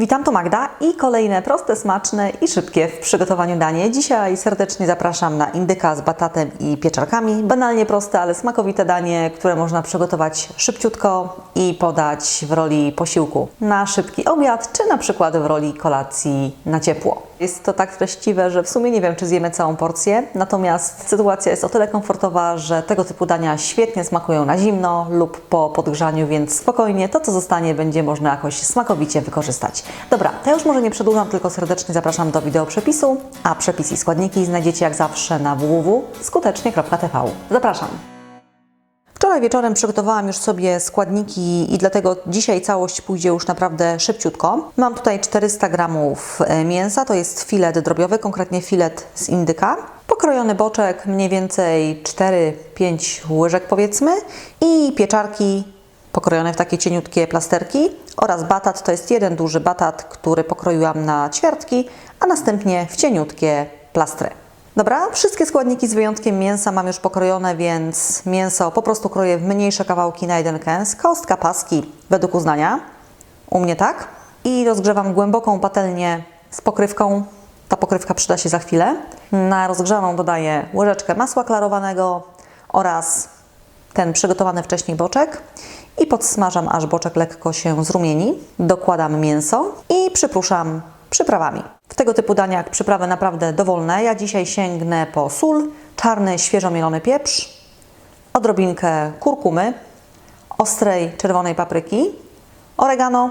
Witam, to Magda i kolejne proste, smaczne i szybkie w przygotowaniu danie. Dzisiaj serdecznie zapraszam na indyka z batatem i pieczarkami. Banalnie proste, ale smakowite danie, które można przygotować szybciutko i podać w roli posiłku na szybki obiad, czy na przykład w roli kolacji na ciepło. Jest to tak treściwe, że w sumie nie wiem, czy zjemy całą porcję, natomiast sytuacja jest o tyle komfortowa, że tego typu dania świetnie smakują na zimno lub po podgrzaniu, więc spokojnie to, co zostanie, będzie można jakoś smakowicie wykorzystać. Dobra, to już może nie przedłużam, tylko serdecznie zapraszam do wideo przepisu, a przepis i składniki znajdziecie jak zawsze na www.skutecznie.tv. Zapraszam! Wczoraj wieczorem przygotowałam już sobie składniki i dlatego dzisiaj całość pójdzie już naprawdę szybciutko. Mam tutaj 400 gramów e, mięsa, to jest filet drobiowy, konkretnie filet z indyka. Pokrojony boczek, mniej więcej 4-5 łyżek powiedzmy i pieczarki pokrojone w takie cieniutkie plasterki oraz batat, to jest jeden duży batat, który pokroiłam na ćwiartki, a następnie w cieniutkie plastry. Dobra, wszystkie składniki z wyjątkiem mięsa mam już pokrojone, więc mięso po prostu kroję w mniejsze kawałki na jeden kęs, kostka, paski według uznania. U mnie tak. I rozgrzewam głęboką patelnię z pokrywką. Ta pokrywka przyda się za chwilę. Na rozgrzaną dodaję łyżeczkę masła klarowanego oraz ten przygotowany wcześniej boczek i podsmażam, aż boczek lekko się zrumieni. Dokładam mięso i przypruszam przyprawami. W tego typu daniach przyprawy naprawdę dowolne. Ja dzisiaj sięgnę po sól, czarny, świeżo mielony pieprz, odrobinkę kurkumy, ostrej czerwonej papryki, oregano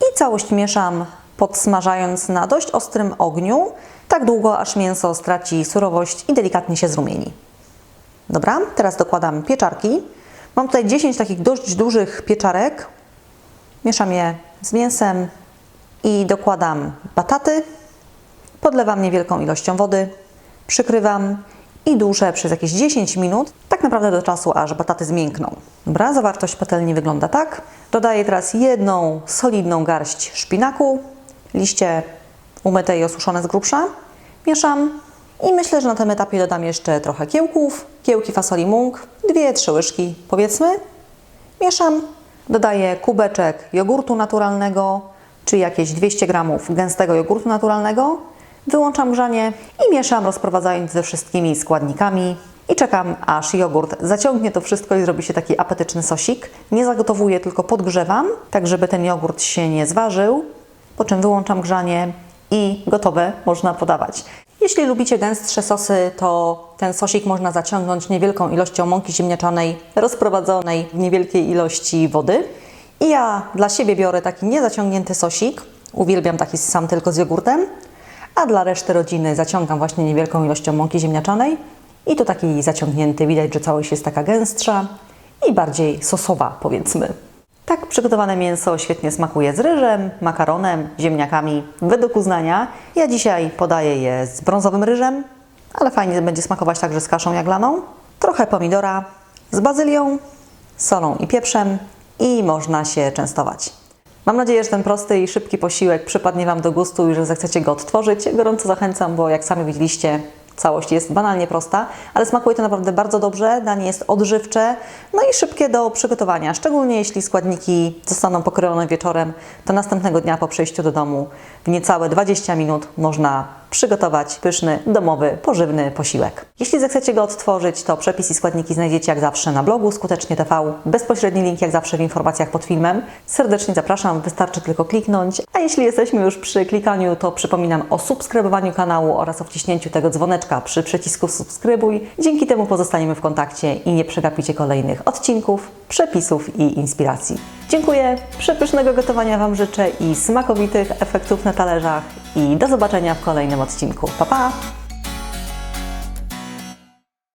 i całość mieszam podsmażając na dość ostrym ogniu, tak długo aż mięso straci surowość i delikatnie się zrumieni. Dobra, teraz dokładam pieczarki. Mam tutaj 10 takich dość dużych pieczarek. Mieszam je z mięsem i dokładam bataty. Podlewam niewielką ilością wody, przykrywam i duszę przez jakieś 10 minut, tak naprawdę do czasu, aż bataty zmiękną. Dobra, zawartość patelni wygląda tak. Dodaję teraz jedną solidną garść szpinaku, liście umyte i osuszone z grubsza. Mieszam i myślę, że na tym etapie dodam jeszcze trochę kiełków, kiełki fasoli mung, dwie, trzy łyżki powiedzmy. Mieszam, dodaję kubeczek jogurtu naturalnego, czy jakieś 200 gramów gęstego jogurtu naturalnego. Wyłączam grzanie i mieszam, rozprowadzając ze wszystkimi składnikami. I czekam, aż jogurt zaciągnie to wszystko i zrobi się taki apetyczny sosik. Nie zagotowuję, tylko podgrzewam, tak żeby ten jogurt się nie zważył. Po czym wyłączam grzanie i gotowe można podawać. Jeśli lubicie gęstsze sosy, to ten sosik można zaciągnąć niewielką ilością mąki ziemniaczanej rozprowadzonej w niewielkiej ilości wody. I ja dla siebie biorę taki niezaciągnięty sosik. Uwielbiam taki sam tylko z jogurtem. A dla reszty rodziny zaciągam właśnie niewielką ilością mąki ziemniaczanej. I to taki zaciągnięty, widać, że całość jest taka gęstsza i bardziej sosowa, powiedzmy. Tak przygotowane mięso świetnie smakuje z ryżem, makaronem, ziemniakami, według uznania. Ja dzisiaj podaję je z brązowym ryżem, ale fajnie będzie smakować także z kaszą jaglaną. Trochę pomidora z bazylią, solą i pieprzem i można się częstować. Mam nadzieję, że ten prosty i szybki posiłek przypadnie Wam do gustu i że zechcecie go odtworzyć. Gorąco zachęcam, bo jak sami widzieliście, całość jest banalnie prosta, ale smakuje to naprawdę bardzo dobrze. Danie jest odżywcze, no i szybkie do przygotowania. Szczególnie jeśli składniki zostaną pokrojone wieczorem, to następnego dnia po przyjściu do domu w niecałe 20 minut można przygotować pyszny, domowy, pożywny posiłek. Jeśli zechcecie go odtworzyć, to przepis i składniki znajdziecie jak zawsze na blogu Skutecznie TV. Bezpośredni link jak zawsze w informacjach pod filmem. Serdecznie zapraszam, wystarczy tylko kliknąć. A jeśli jesteśmy już przy klikaniu, to przypominam o subskrybowaniu kanału oraz o wciśnięciu tego dzwoneczka przy przycisku subskrybuj. Dzięki temu pozostaniemy w kontakcie i nie przegapicie kolejnych odcinków, przepisów i inspiracji. Dziękuję, przepysznego gotowania Wam życzę i smakowitych efektów na talerzach i do zobaczenia w kolejnym odcinku. Pa, pa!